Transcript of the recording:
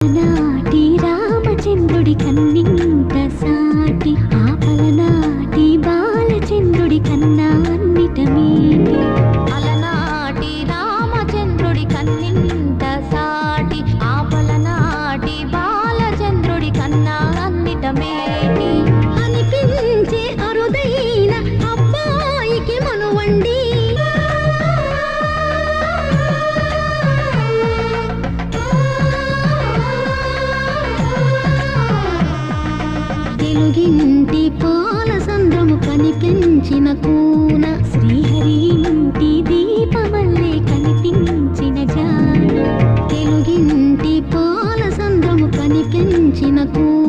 నాటి రామచంద్రుడి కన్నింత సాటి ఆపలనాటి బాలచంద్రుడి కన్నా అన్నిట అలనాటి రామచంద్రుడి కన్నింత సాటి ఆపలనాటి బాలచంద్రుడి కన్నా అన్నిటమే తెలుగింటి పాల సంద్రము కనిపించిన కూన. శ్రీహరి ఇంటి దీపమల్లే కనిపించిన జాడ తెలుగింటి పాల సంద్రము కనిపించిన కూన.